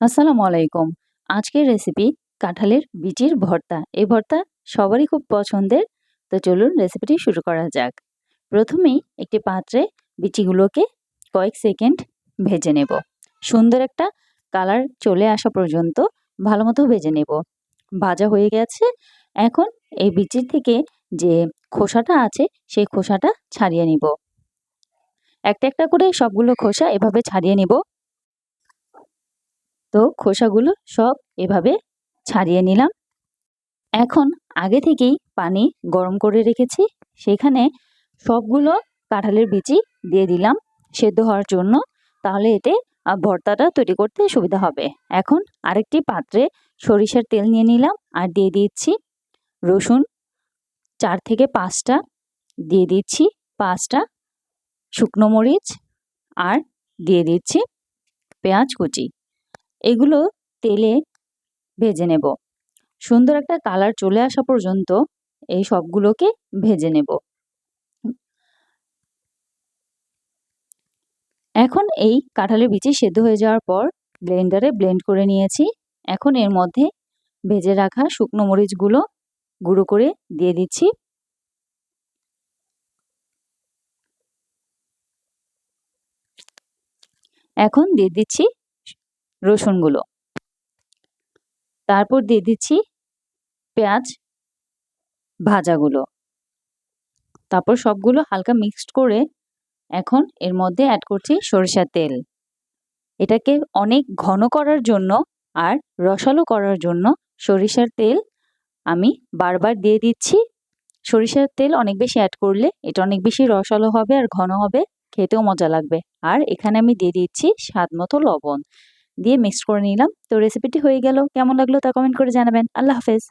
আসসালামু আলাইকুম। আজকের রেসিপি কাঁঠালের বিচির ভর্তা। এই ভর্তা সবারই খুব পছন্দের। তো চলুন রেসিপিটি শুরু করা যাক। প্রথমেই একটি পাত্রে বিচিগুলোকে কয়েক সেকেন্ড ভেজে নেব। সুন্দর একটা কালার চলে আসা পর্যন্ত ভালো মতো ভেজে নেব। ভাজা হয়ে গেছে। এখন এই বিচির থেকে যে খোসাটা আছে, সেই খোসাটা ছাড়িয়ে নিব। একটা একটা করে সবগুলো খোসা এভাবে ছাড়িয়ে নেব। তো খোসাগুলো সব এভাবে ছাড়িয়ে নিলাম। এখন আগে থেকেই পানি গরম করে রেখেছি। সেখানে সবগুলো কাঁঠালের বিচি দিয়ে দিলাম সেদ্ধ হওয়ার জন্য। তাহলে এতে ভর্তাটা তৈরি করতে সুবিধা হবে। এখন আরেকটি পাত্রে সরিষার তেল নিয়ে নিলাম আর দিয়ে দিচ্ছি রসুন। চার থেকে পাঁচটা দিয়ে দিচ্ছি পাঁচটা শুকনো মরিচ আর দিয়ে দিচ্ছি পেঁয়াজ কুচি। এগুলো তেলে ভেজে নেব। সুন্দর একটা কালার চলে আসা পর্যন্ত এই সবগুলোকে ভেজে নেব। এখন এই কাঁঠালের বিচি সেদ্ধ হয়ে যাওয়ার পর ব্লেন্ডারে ব্লেন্ড করে নিয়েছি। এখন এর মধ্যে ভেজে রাখা শুকনো মরিচগুলো গুঁড়ো করে দিয়ে দিচ্ছি। এখন দিয়ে দিচ্ছি রসুনগুলো। তারপর দিয়ে দিচ্ছি পেঁয়াজ ভাজাগুলো। তারপর সবগুলো হালকা মিক্সড করে এখন এর মধ্যে অ্যাড করছি সরিষার তেল। এটাকে অনেক ঘন করার জন্য আর রসালো করার জন্য সরিষার তেল আমি বারবার দিয়ে দিচ্ছি। সরিষার তেল অনেক বেশি অ্যাড করলে এটা অনেক বেশি রসালো হবে আর ঘন হবে, খেতেও মজা লাগবে। আর এখানে আমি দিয়ে দিচ্ছি স্বাদ মতো লবণ। দিয়ে মিক্সড করে নিলাম। তো রেসিপিটি হয়ে গেল। কেমন লাগল তা কমেন্ট করে জানাবেন। আল্লাহ হাফেজ।